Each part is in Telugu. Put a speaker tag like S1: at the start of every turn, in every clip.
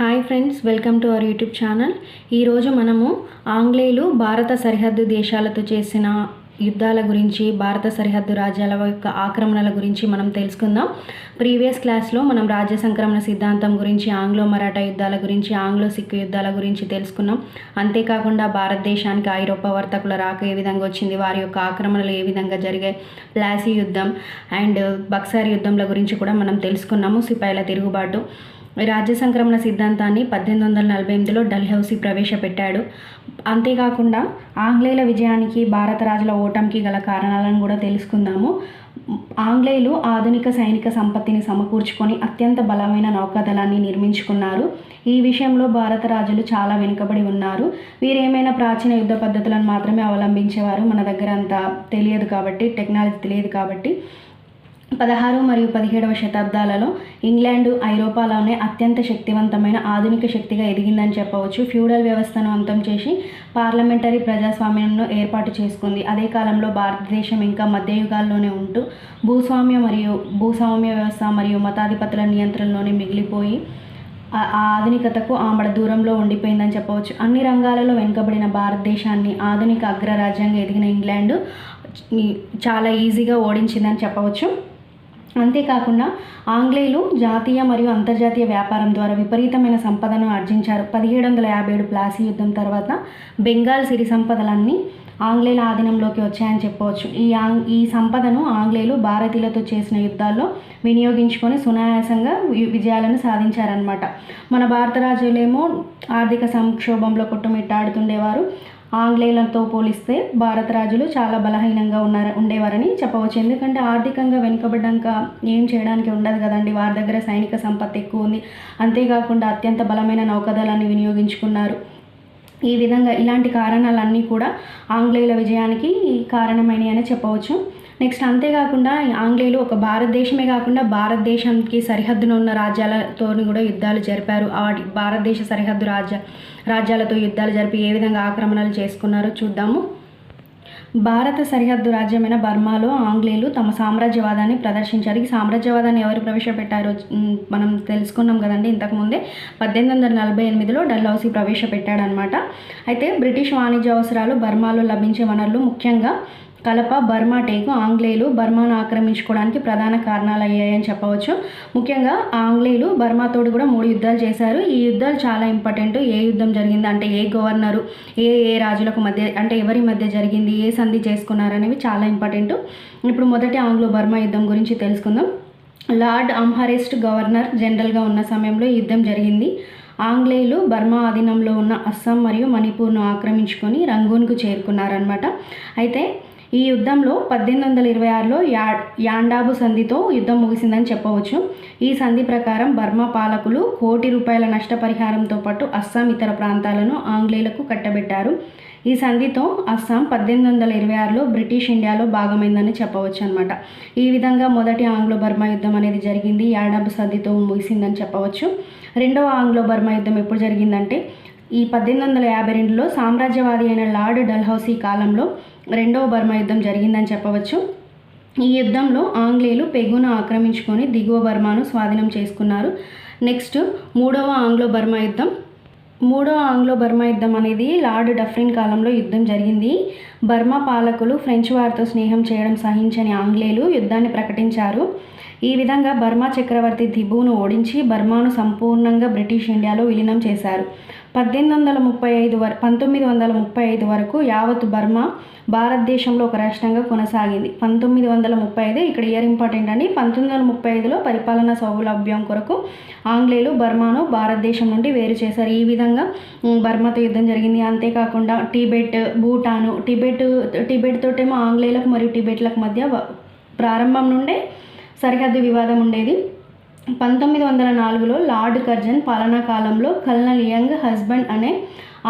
S1: Hi friends welcome to our YouTube channel ఈరోజు మనము ఆంగ్లేయులు భారత సరిహద్దు దేశాలతో చేసిన యుద్ధాల గురించి భారత సరిహద్దు రాజ్యాల యొక్క ఆక్రమణల గురించి మనం తెలుసుకుందాం. ప్రీవియస్ క్లాస్లో మనం రాజ్య సంక్రమణ సిద్ధాంతం గురించి ఆంగ్లో మరాఠా యుద్ధాల గురించి ఆంగ్లో సిక్కు యుద్ధాల గురించి తెలుసుకున్నాం. అంతేకాకుండా భారతదేశానికి ఐరోపా వర్తకుల రాక ఏ విధంగా వచ్చింది వారి యొక్క ఆక్రమణలు ఏ విధంగా జరిగాయి ప్లాసీ యుద్ధం అండ్ బక్సార్ యుద్ధంల గురించి కూడా మనం తెలుసుకున్నాము. సిపాయిల తిరుగుబాటు రాజ్య సంక్రమణ సిద్ధాంతాన్ని పద్దెనిమిది వందల నలభై ఎనిమిదిలో డల్హౌసీ ప్రవేశపెట్టాడు. అంతేకాకుండా ఆంగ్లేయుల విజయానికి భారత రాజుల ఓటమికి గల కారణాలను కూడా తెలుసుకుందాము. ఆంగ్లేయులు ఆధునిక సైనిక సంపత్తిని సమకూర్చుకొని అత్యంత బలమైన నౌకాదళాన్ని నిర్మించుకున్నారు. ఈ విషయంలో భారత రాజులు చాలా వెనుకబడి ఉన్నారు. వీరేమైనా ప్రాచీన యుద్ధ పద్ధతులను మాత్రమే అవలంబించేవారు మన దగ్గర అంత తెలియదు కాబట్టి టెక్నాలజీ తెలియదు కాబట్టి. పదహారు మరియు పదిహేడవ శతాబ్దాలలో ఇంగ్లాండు ఐరోపాలోనే అత్యంత శక్తివంతమైన ఆధునిక శక్తిగా ఎదిగిందని చెప్పవచ్చు. ఫ్యూడల్ వ్యవస్థను అంతం చేసి పార్లమెంటరీ ప్రజాస్వామ్యంను ఏర్పాటు చేసుకుంది. అదే కాలంలో భారతదేశం ఇంకా మధ్యయుగాల్లోనే ఉంటూ భూస్వామ్య మరియు భూస్వామ్య వ్యవస్థ మరియు మతాధిపతుల నియంత్రణలోనే మిగిలిపోయి ఆ ఆధునికతకు ఆమడ దూరంలో ఉండిపోయిందని చెప్పవచ్చు. అన్ని రంగాలలో వెనుకబడిన భారతదేశాన్ని ఆధునిక అగ్రరాజ్యంగా ఎదిగిన ఇంగ్లాండు చాలా ఈజీగా ఓడించిందని చెప్పవచ్చు. అంతేకాకుండా ఆంగ్లేయులు జాతీయ మరియు అంతర్జాతీయ వ్యాపారం ద్వారా విపరీతమైన సంపదను ఆర్జించారు. పదిహేడు వందల యాభై ఏడు ప్లాసీ యుద్ధం తర్వాత బెంగాల్ సిరి సంపదలన్నీ ఆంగ్లేయుల ఆధీనంలోకి వచ్చాయని చెప్పవచ్చు. ఈ ఆంగ్ ఈ సంపదను ఆంగ్లేయులు భారతీయులతో చేసిన యుద్ధాల్లో వినియోగించుకొని సునాయాసంగా వి- విజయాలను సాధించారనమాట మన భారత రాజులేమో ఆర్థిక సంక్షోభంలో కొట్టుమిట్టాడుతుండేవారు. ఆంగ్లేయులతో పోలిస్తే భారత రాజులు చాలా బలహీనంగా ఉన్నారు ఉండేవారని చెప్పవచ్చు. ఎందుకంటే ఆర్థికంగా వెనుకబడ్డాక ఏం చేయడానికి ఉండదు కదండి. వారి దగ్గర సైనిక సంపత్తి ఎక్కువ ఉంది. అంతేకాకుండా అత్యంత బలమైన నౌకదళాన్ని వినియోగించుకున్నారు. ఈ విధంగా ఇలాంటి కారణాలన్నీ కూడా ఆంగ్లేయుల విజయానికి కారణమైనవి అని చెప్పవచ్చు. నెక్స్ట్ అంతేకాకుండా ఆంగ్లేయులు ఒక భారతదేశమే కాకుండా భారతదేశంకి సరిహద్దున ఉన్న రాజ్యాలతో కూడా యుద్ధాలు జరిపారు. వాటి భారతదేశ సరిహద్దు రాజ్య రాజ్యాలతో యుద్ధాలు జరిపి ఏ విధంగా ఆక్రమణలు చేసుకున్నారో చూద్దాము. భారత సరిహద్దు రాజ్యమైన బర్మాలో ఆంగ్లేయులు తమ సామ్రాజ్యవాదాన్ని ప్రదర్శించారు. ఈ సామ్రాజ్యవాదాన్ని ఎవరు ప్రవేశపెట్టారో మనం తెలుసుకున్నాం కదండి ఇంతకుముందే పద్దెనిమిది వందల నలభై ఎనిమిదిలో డల్హౌసీ ప్రవేశపెట్టాడనమాట అయితే బ్రిటిష్ వాణిజ్య అవసరాలు బర్మాలో లభించే వనరులు ముఖ్యంగా కలప బర్మా టేకు ఆంగ్లేయులు బర్మాను ఆక్రమించుకోవడానికి ప్రధాన కారణాలు అయ్యాయని చెప్పవచ్చు. ముఖ్యంగా ఆంగ్లేయులు బర్మాతోడు కూడా మూడు యుద్ధాలు చేశారు. ఈ యుద్ధాలు చాలా ఇంపార్టెంట్. ఏ యుద్ధం జరిగింది? అంటే ఏ గవర్నరు ఏ ఏ రాజులకు మధ్య అంటే ఎవరి మధ్య జరిగింది? ఏ సంధి చేసుకున్నారు అనేవి చాలా ఇంపార్టెంట్. ఇప్పుడు మొదటి ఆంగ్లో బర్మా యుద్ధం గురించి తెలుసుకుందాం. లార్డ్ అంహరెస్ట్ గవర్నర్ జనరల్గా ఉన్న సమయంలో యుద్ధం జరిగింది. ఆంగ్లేయులు బర్మా ఆధీనంలో ఉన్న అస్సాం మరియు మణిపూర్ను ఆక్రమించుకొని రంగూన్కు చేరుకున్నారనమాట అయితే ఈ యుద్ధంలో పద్దెనిమిది వందల ఇరవై ఆరులో యా యాండాబు సంధితో యుద్ధం ముగిసిందని చెప్పవచ్చు. ఈ సంధి ప్రకారం బర్మా పాలకులు కోటి రూపాయల నష్టపరిహారంతో పాటు అస్సాం ఇతర ప్రాంతాలను ఆంగ్లేయులకు కట్టబెట్టారు. ఈ సంధితో అస్సాం పద్దెనిమిది వందల ఇరవై ఆరులో బ్రిటిష్ ఇండియాలో భాగమైందని చెప్పవచ్చు అనమాట ఈ విధంగా మొదటి ఆంగ్లో బర్మా యుద్ధం అనేది జరిగింది. యాడాబు సంధితో ముగిసిందని చెప్పవచ్చు. రెండవ ఆంగ్లో బర్మా యుద్ధం ఎప్పుడు జరిగిందంటే ఈ పద్దెనిమిది వందల యాభై రెండులో సామ్రాజ్యవాది అయిన లార్డ్ డల్హౌసీ కాలంలో రెండవ బర్మా యుద్ధం జరిగిందని చెప్పవచ్చు. ఈ యుద్ధంలో ఆంగ్లేయులు పెగును ఆక్రమించుకొని దిగువ బర్మాను స్వాధీనం చేసుకున్నారు. నెక్స్ట్ మూడవ ఆంగ్లో బర్మా యుద్ధం. మూడో ఆంగ్లో బర్మా యుద్ధం అనేది లార్డ్ డఫ్రిన్ కాలంలో యుద్ధం జరిగింది. బర్మా పాలకులు ఫ్రెంచ్ వారితో స్నేహం చేయడం సహించని ఆంగ్లేయులు యుద్ధాన్ని ప్రకటించారు. ఈ విధంగా బర్మా చక్రవర్తి దిబును ఓడించి బర్మాను సంపూర్ణంగా బ్రిటిష్ ఇండియాలో విలీనం చేశారు. పద్దెనిమిది వందల ముప్పై ఐదు వర పంతొమ్మిది వందల ముప్పై ఐదు వరకు యావత్ బర్మా భారతదేశంలో ఒక రాష్ట్రంగా కొనసాగింది. పంతొమ్మిది వందల ముప్పై ఐదు ఇక్కడ ఇయర్ ఇంపార్టెంట్ అండి పంతొమ్మిది వందల ముప్పై ఐదులో పరిపాలనా సౌలభ్యం కొరకు ఆంగ్లేయులు బర్మాను భారతదేశం నుండి వేరు చేశారు. ఈ విధంగా బర్మాతో యుద్ధం జరిగింది. అంతేకాకుండా టిబెట్ భూటాను టిబెట్ టిబెట్ తోటేమో ఆంగ్లేయులకు మరియు టిబెట్లకు మధ్య ప్రారంభం నుండే సరిహద్దు వివాదం ఉండేది. పంతొమ్మిది వందల నాలుగులో లార్డ్ కర్జన్ పాలనా కాలంలో కల్నల్ యంగ్ హస్బెండ్ అనే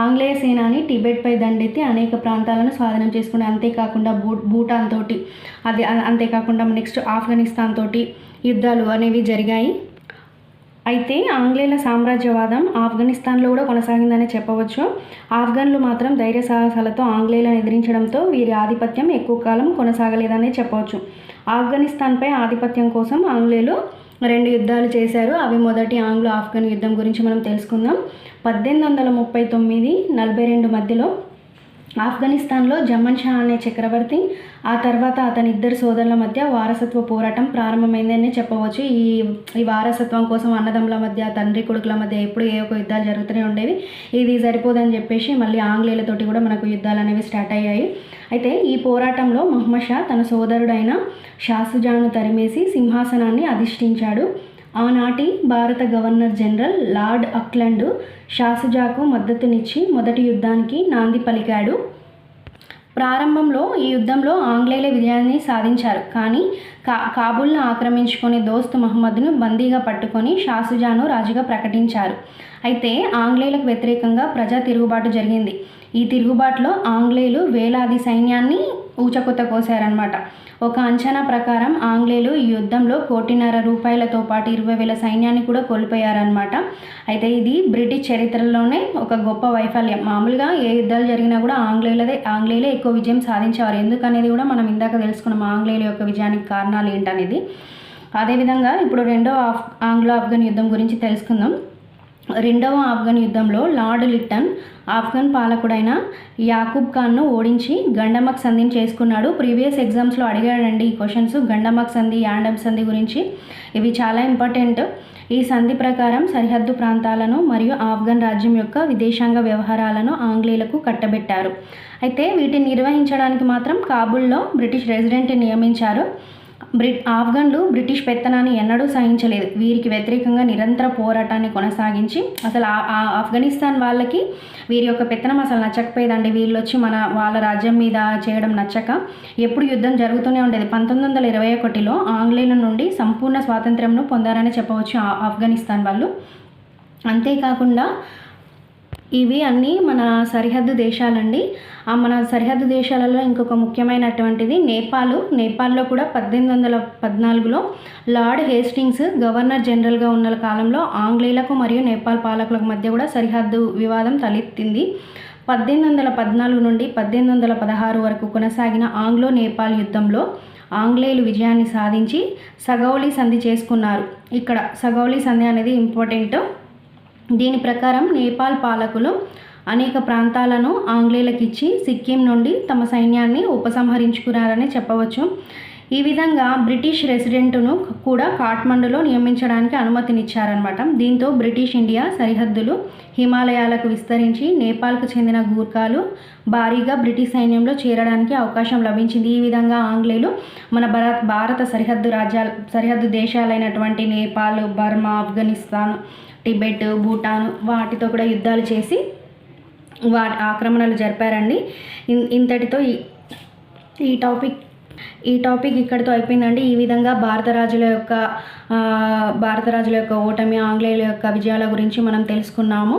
S1: ఆంగ్లేయ సేనాని టిబెట్పై దండెత్తి అనేక ప్రాంతాలను స్వాధీనం చేసుకుని అంతేకాకుండా భూ భూటాన్ తోటి అది అంతేకాకుండా నెక్స్ట్ ఆఫ్ఘనిస్తాన్ తోటి యుద్ధాలు అనేవి జరిగాయి. అయితే ఆంగ్లేయుల సామ్రాజ్యవాదం ఆఫ్ఘనిస్తాన్లో కూడా కొనసాగిందని చెప్పవచ్చు. ఆఫ్ఘన్లు మాత్రం ధైర్య సాహసాలతో ఆంగ్లేయులను ఎదిరించడంతో వీరి ఆధిపత్యం ఎక్కువ కాలం కొనసాగలేదనే చెప్పవచ్చు. ఆఫ్ఘనిస్తాన్పై ఆధిపత్యం కోసం ఆంగ్లేయులు రెండు యుద్ధాలు చేశారు. అవి మొదటి ఆంగ్లో ఆఫ్ఘన్ యుద్ధం గురించి మనం తెలుసుకుందాం. పద్దెనిమిది వందల ముప్పై తొమ్మిది నలభై రెండు మధ్యలో ఆఫ్ఘనిస్తాన్లో జమన్ షా అనే చక్రవర్తి ఆ తర్వాత అతని ఇద్దరు సోదరుల మధ్య వారసత్వ పోరాటం ప్రారంభమైందని చెప్పవచ్చు. ఈ ఈ వారసత్వం కోసం అన్నదమ్ముల మధ్య తండ్రి కొడుకుల మధ్య ఎప్పుడు ఏ ఒక యుద్ధాలు జరుగుతూనే ఉండేవి. ఇది సరిపోదని చెప్పేసి మళ్ళీ ఆంగ్లేయులతోటి కూడా మనకు యుద్ధాలు అనేవి స్టార్ట్ అయ్యాయి. అయితే ఈ పోరాటంలో మహమ్మద్ షా తన సోదరుడైన షాసుజాను తరిమేసి సింహాసనాన్ని అధిష్ఠించాడు. ఆనాటి భారత గవర్నర్ జనరల్ లార్డ్ అక్లండ్ షాసుజాకు మద్దతునిచ్చి మొదటి యుద్ధానికి నాంది పలికాడు. ప్రారంభంలో ఈ యుద్ధంలో ఆంగ్లేయుల విజయాన్ని సాధించారు. కానీ కా కాబూల్ను ఆక్రమించుకుని దోస్త్ మహమ్మద్ను బందీగా పట్టుకొని షాసుజాను రాజుగా ప్రకటించారు. అయితే ఆంగ్లేయులకు వ్యతిరేకంగా ప్రజా తిరుగుబాటు జరిగింది. ఈ తిరుగుబాటులో ఆంగ్లేయులు వేలాది సైన్యాన్ని ఊచకొత్త కోసారనమాట ఒక అంచనా ప్రకారం ఆంగ్లేయులు ఈ యుద్ధంలో కోటిన్నర రూపాయలతో పాటు ఇరవై వేల సైన్యాన్ని కూడా కోల్పోయారనమాట అయితే ఇది బ్రిటిష్ చరిత్రలోనే ఒక గొప్ప వైఫల్యం. మామూలుగా ఏ యుద్ధాలు జరిగినా కూడా ఆంగ్లేయులదే ఆంగ్లేయులే ఎక్కువ విజయం సాధించేవారు. ఎందుకనేది కూడా మనం ఇందాక తెలుసుకున్నాం ఆంగ్లేయుల యొక్క విజయానికి కారణాలు ఏంటనేది. అదేవిధంగా ఇప్పుడు రెండో ఆఫ్ ఆంగ్లో ఆఫ్ఘన్ యుద్ధం గురించి తెలుసుకుందాం. రెండవ ఆఫ్ఘన్ యుద్ధంలో లార్డ్ లిట్టన్ ఆఫ్ఘన్ పాలకుడైన యాకూబ్ ఖాన్ను ఓడించి గండమక్ సంధిని చేసుకున్నాడు. ప్రీవియస్ ఎగ్జామ్స్లో అడిగాడండి ఈ క్వశ్చన్స్. గండమక్ సంధి యాండమ్ సంధి గురించి. ఇవి చాలా ఇంపార్టెంట్. ఈ సంధి ప్రకారం సరిహద్దు ప్రాంతాలను మరియు ఆఫ్ఘన్ రాజ్యం యొక్క విదేశాంగ వ్యవహారాలను ఆంగ్లేయులకు కట్టబెట్టారు. అయితే వీటిని నిర్వహించడానికి మాత్రం కాబుల్లో బ్రిటిష్ రెసిడెంట్ నియమించారు. బ్రిట్ ఆఫ్ఘన్లు బ్రిటిష్ పెత్తనాన్ని ఎన్నడూ సహించలేదు. వీరికి వ్యతిరేకంగా నిరంతర పోరాటాన్ని కొనసాగించి అసలు ఆ ఆఫ్ఘనిస్తాన్ వాళ్ళకి వీరి యొక్క పెత్తనం అసలు నచ్చకపోయేదండి. వీళ్ళు వచ్చి మన వాళ్ళ రాజ్యం మీద చేయడం నచ్చక ఎప్పుడు యుద్ధం జరుగుతూనే ఉండేది. పంతొమ్మిది వందల ఇరవై ఒకటిలో ఆంగ్లేయుల నుండి సంపూర్ణ స్వాతంత్ర్యంను పొందారని చెప్పవచ్చు ఆఫ్ఘనిస్తాన్ వాళ్ళు. అంతేకాకుండా ఇవి అన్నీ మన సరిహద్దు దేశాలండి. ఆ మన సరిహద్దు దేశాలలో ఇంకొక ముఖ్యమైనటువంటిది నేపాల్. నేపాల్లో కూడా పద్దెనిమిది వందల పద్నాలుగులో లార్డ్ హేస్టింగ్స్ గవర్నర్ జనరల్గా ఉన్న కాలంలో ఆంగ్లేయులకు మరియు నేపాల్ పాలకులకు మధ్య కూడా సరిహద్దు వివాదం తలెత్తింది. పద్దెనిమిది వందల పద్నాలుగు నుండి పద్దెనిమిది వందల పదహారు వరకు కొనసాగిన ఆంగ్లో నేపాల్ యుద్ధంలో ఆంగ్లేయులు విజయాన్ని సాధించి సగౌలి సంధి చేసుకున్నారు. ఇక్కడ సగౌలి సంధి అనేది ఇంపార్టెంట్. దీని ప్రకారం నేపాల్ పాలకులు అనేక ప్రాంతాలను ఆంగ్లేయులకు ఇచ్చి సిక్కిం నుండి తమ సైన్యాన్ని ఉపసంహరించుకున్నారని చెప్పవచ్చు. ఈ విధంగా బ్రిటిష్ రెసిడెంట్ను కూడా కాఠ్మండులో నియమించడానికి అనుమతినిచ్చారనమాట దీంతో బ్రిటిష్ ఇండియా సరిహద్దులు హిమాలయాలకు విస్తరించి నేపాల్కు చెందిన గూర్ఖాలు భారీగా బ్రిటిష్ సైన్యంలో చేరడానికి అవకాశం లభించింది. ఈ విధంగా ఆంగ్లేయులు మన భారత్ భారత సరిహద్దు రాజ్యాలు సరిహద్దు దేశాలైనటువంటి నేపాల్ బర్మా ఆఫ్ఘనిస్తాన్ టిబెట్ భూటాన్ వాటితో కూడా యుద్ధాలు చేసి వా ఆక్రమణలు జరిపారండి. ఇంతటితో ఈ ఈ టాపిక్ ఈ టాపిక్ ఇక్కడితో అయిపోయిందండి. ఈ విధంగా భారత రాజుల యొక్క భారత రాజుల యొక్క ఓటమి ఆంగ్లేయుల యొక్క విజయాల గురించి మనం తెలుసుకున్నాము.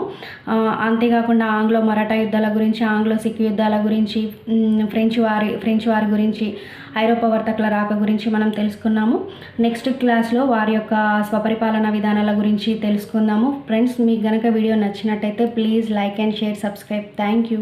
S1: అంతేకాకుండా ఆంగ్లో మరాఠా యుద్ధాల గురించి ఆంగ్లో సిక్ యుద్ధాల గురించి ఫ్రెంచ్ వారి ఫ్రెంచ్ వారి గురించి ఐరోపా వర్తకుల రాక గురించి మనం తెలుసుకున్నాము. నెక్స్ట్ క్లాస్లో వారి యొక్క స్వపరిపాలన విధానాల గురించి తెలుసుకుందాము. ఫ్రెండ్స్ మీకు గనక వీడియో నచ్చినట్టయితే please like and share subscribe. Thank you.